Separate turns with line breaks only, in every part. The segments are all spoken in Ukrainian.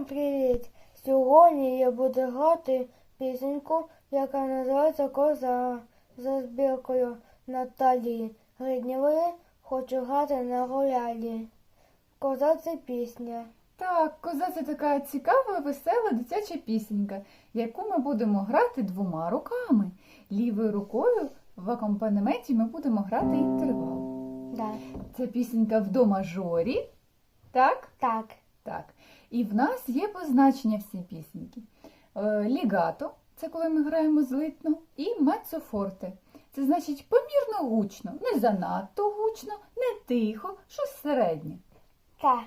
Всім привіт! Сьогодні я буду грати пісеньку, яка називається Коза за збіркою Наталії Гриднєвої. Хочу грати на роялі. Коза це пісня.
Так, коза це така цікава, весела дитяча пісенька, яку ми будемо грати двома руками. Лівою рукою в акомпанементі ми будемо грати інтервал.
Да.
Це пісенька в до мажорі. Так?
Так,
Так. І в нас є позначення всі пісеньки. Е, Лігато це коли ми граємо злитно, і мецофорте. Це значить помірно гучно, не занадто гучно, не тихо, щось середнє.
так,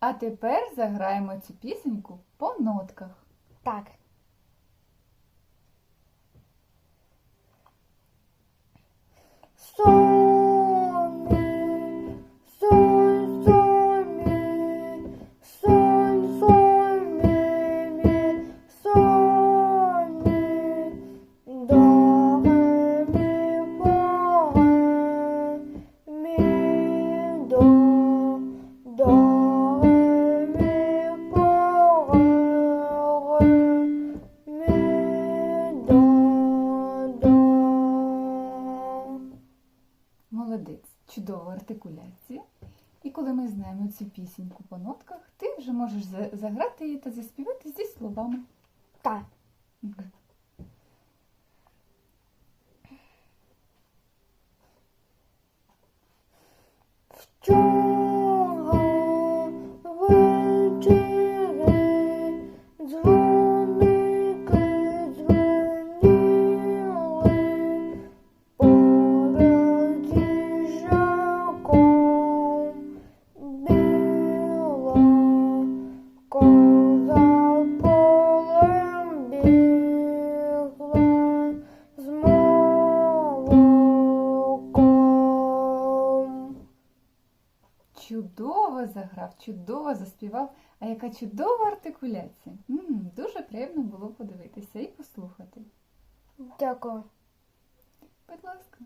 А тепер заграємо цю пісеньку по нотках.
так.
Молодець, чудова артикуляція. І коли ми знаємо цю пісеньку по нотках, ти вже можеш заграти її та заспівати зі словами.
Так.
Чудово заграв, чудово заспівав, а яка чудова артикуляція. М -м, дуже приємно було подивитися і послухати. Дякую. Будь ласка.